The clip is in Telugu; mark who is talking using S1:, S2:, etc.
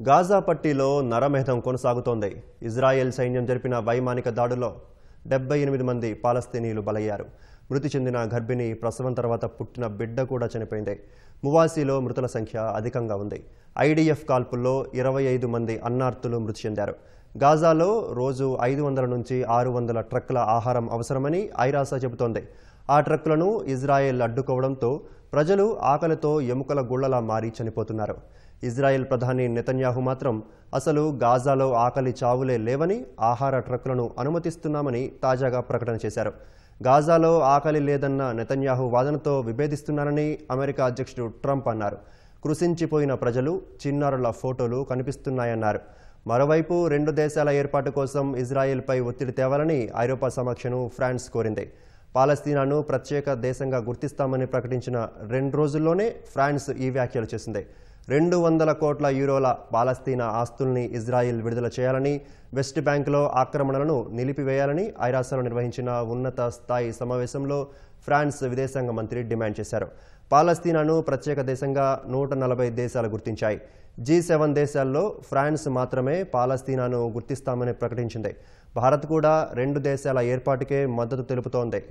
S1: గాజా పట్టీలో నరమేధం కొనసాగుతోంది. ఇజ్రాయెల్ సైన్యం జరిపిన వైమానిక దాడులో డెబ్బై ఎనిమిది మంది పాలస్తీనీయులు బలయ్యారు. మృతి చెందిన గర్భిణి ప్రసవం తర్వాత పుట్టిన బిడ్డ కూడా చనిపోయింది. మువాసీలో మృతుల సంఖ్య అధికంగా ఉంది. ఐడిఎఫ్ కాల్పుల్లో ఇరవై ఐదు మంది అన్నార్థులు మృతి చెందారు. గాజాలో రోజు ఐదు వందల నుంచి ఆరు వందల ట్రక్కుల ఆహారం అవసరమని ఐరాస చెబుతోంది. ఆ ట్రక్కులను ఇజ్రాయెల్ అడ్డుకోవడంతో ప్రజలు ఆకలితో ఎముకల గుళ్ళలా మారి చనిపోతున్నారు. ఇజ్రాయెల్ ప్రధాని నెతన్యాహు మాత్రం అసలు గాజాలో ఆకలి చావులే లేవని ఆహార ట్రక్కులను అనుమతిస్తున్నామని తాజాగా ప్రకటన చేశారు. గాజాలో ఆకలి లేదన్న నెతన్యాహు వాదనతో విభేదిస్తున్నారని అమెరికా అధ్యక్షుడు ట్రంప్ అన్నారు. కృషించిపోయిన ప్రజలు చిన్నారుల ఫోటోలు కనిపిస్తున్నాయన్నారు. మరోవైపు రెండు దేశాల ఏర్పాటు కోసం ఇజ్రాయెల్పై ఒత్తిడి తేవాలని ఐరోపా సమక్షను ఫ్రాన్స్ కోరింది. పాలస్తీనాను ప్రత్యేక దేశంగా గుర్తిస్తామని ప్రకటించిన రెండు రోజుల్లోనే ఫ్రాన్స్ ఈ వ్యాఖ్యలు చేసింది. రెండు వందల కోట్ల యూరోల పాలస్తీనా ఆస్తుల్ని ఇజ్రాయిల్ విడుదల చేయాలని వెస్ట్ బ్యాంక్లో ఆక్రమణలను నిలిపివేయాలని ఐరాసలో నిర్వహించిన ఉన్నత స్థాయి సమావేశంలో ఫ్రాన్స్ విదేశాంగ మంత్రి డిమాండ్ చేశారు. పాలస్తీనాను ప్రత్యేక దేశంగా నూట నలభై దేశాలు గుర్తించాయి. జీ సెవెన్ దేశాల్లో ఫ్రాన్స్ మాత్రమే పాలస్తీనాను గుర్తిస్తామని ప్రకటించింది. భారత్ కూడా రెండు దేశాల ఏర్పాటుకే మద్దతు తెలుపుతోంది.